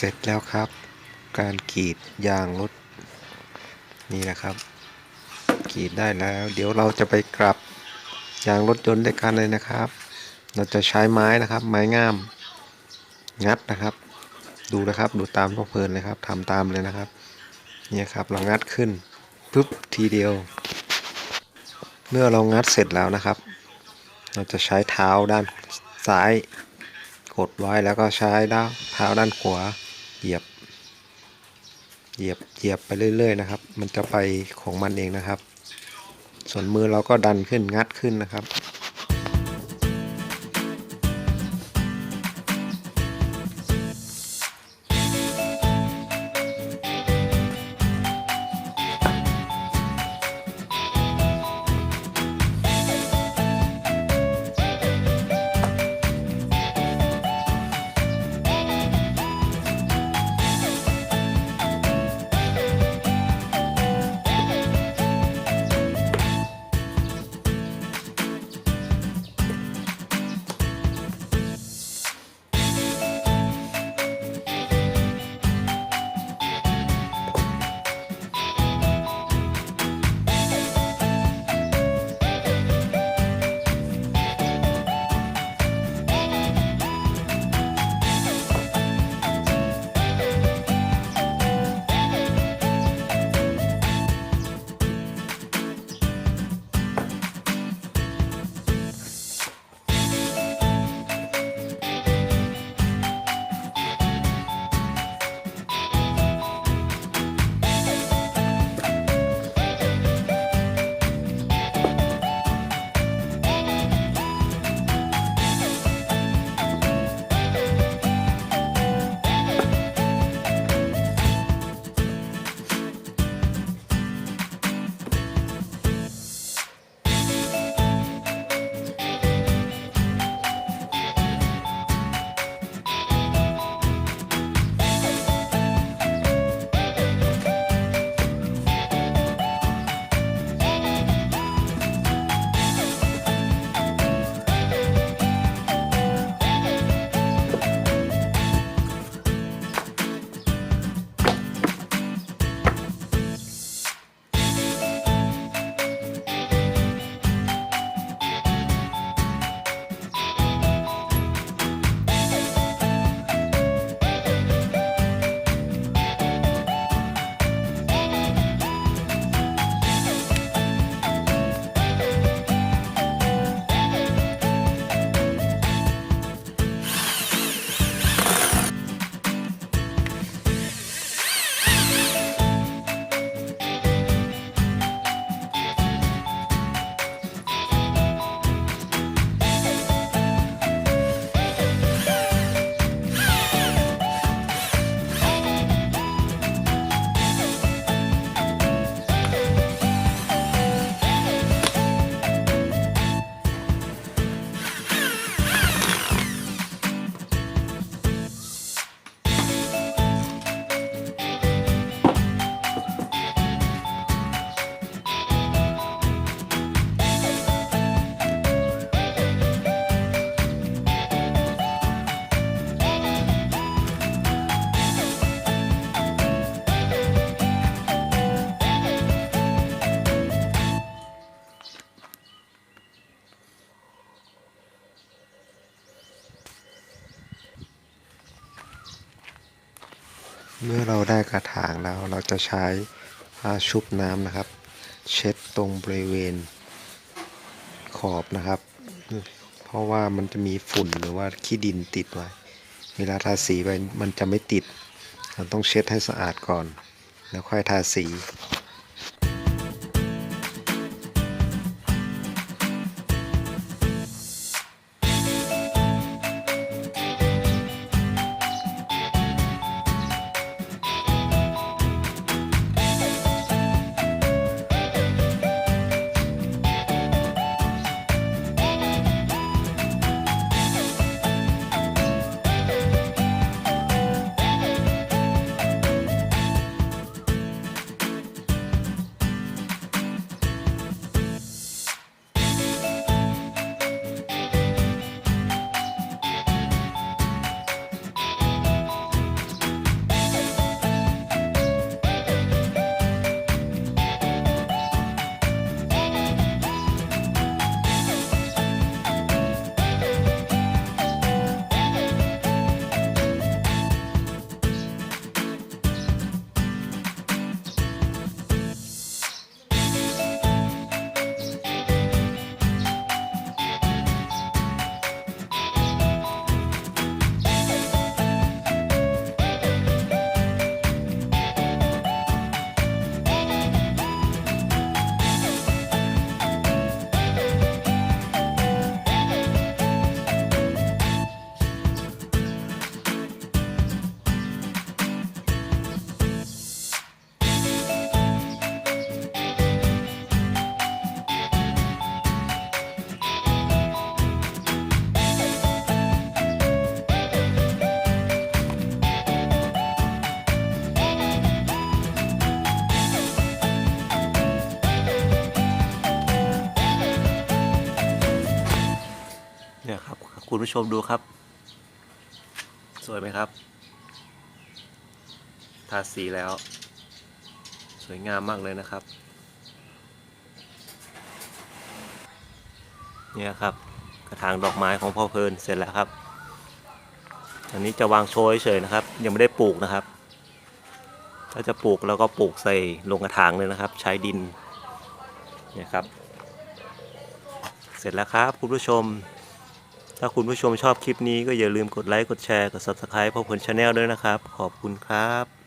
เสร็จแล้วครับ การกรีดยางรถนี่นะครับกรีดได้แล้ว เดี๋ยวเราจะไปกลับยางรถยนต์ด้วยกันเลยนะครับ เราจะใช้ไม้นะครับ ไม้งามงัดนะครับ ดูนะครับ ดูตามพ่อเพลินเลยครับทำตามเลยนะครับเนี่ยครับเรางัดขึ้นปุ๊บทีเดียว เมื่อเรางัดเสร็จแล้วนะครับ เราจะใช้เท้าด้านซ้าย กดไว้แล้วก็ใช้ด้านเท้าด้านขวา เหยียบ เหยียบ เหยียบไปเรื่อย ๆ นะครับ มันจะไปของมันเองนะครับ ส่วนมือเราก็ดันขึ้นงัดขึ้นนะครับ เมื่อเราได้กระถางแล้วเราจะใช้ผ้าชุบน้ำนะครับ เช็ดตรงบริเวณขอบนะครับ เพราะว่ามันจะมีฝุ่นหรือว่าขี้ดินติดไว้ เวลาทาสีไปมันจะไม่ติดเราต้องเช็ดให้สะอาดก่อน แล้วค่อยทาสี คุณผู้ชมดูครับ สวยไหมครับ ทาสีแล้ว สวยงามมากเลยนะครับ เนี่ยครับ กระถางดอกไม้ของพ่อเพลินเสร็จแล้วครับ อันนี้จะวางโชว์เฉยนะครับ ยังไม่ได้ปลูกนะครับ ถ้าจะปลูกแล้วก็ปลูกใส่ลงกระถางเลยนะครับ ใช้ดิน เนี่ยครับ เสร็จแล้วครับคุณผู้ชม ถ้าคุณผู้ชมชอบคลิปนี้ก็อย่าลืมกดไลค์ กดแชร์ กด Subscribe พ่อผลชาแนลด้วยนะครับ ขอบคุณครับ